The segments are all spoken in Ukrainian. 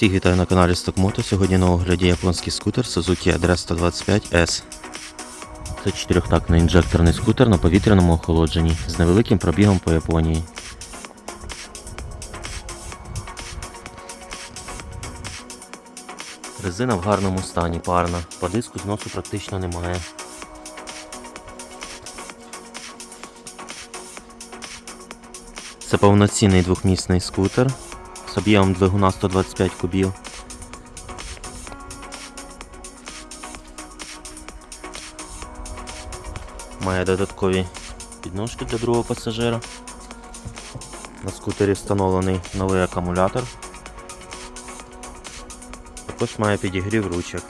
Всіх вітаю на каналі Стокмото. Сьогодні на огляді японський скутер Suzuki Adress 125S. Це чотирьохтактний інжекторний скутер на повітряному охолодженні з невеликим пробігом по Японії. Резина в гарному стані, парна. По диску зносу практично немає. Це повноцінний двохмісний скутер з об'ємом двигуна 125 кубів. Має додаткові підножки для другого пасажира. На скутері встановлений новий акумулятор. Також має підігрів ручок.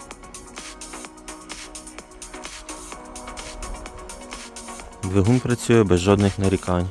Двигун працює без жодних нарікань.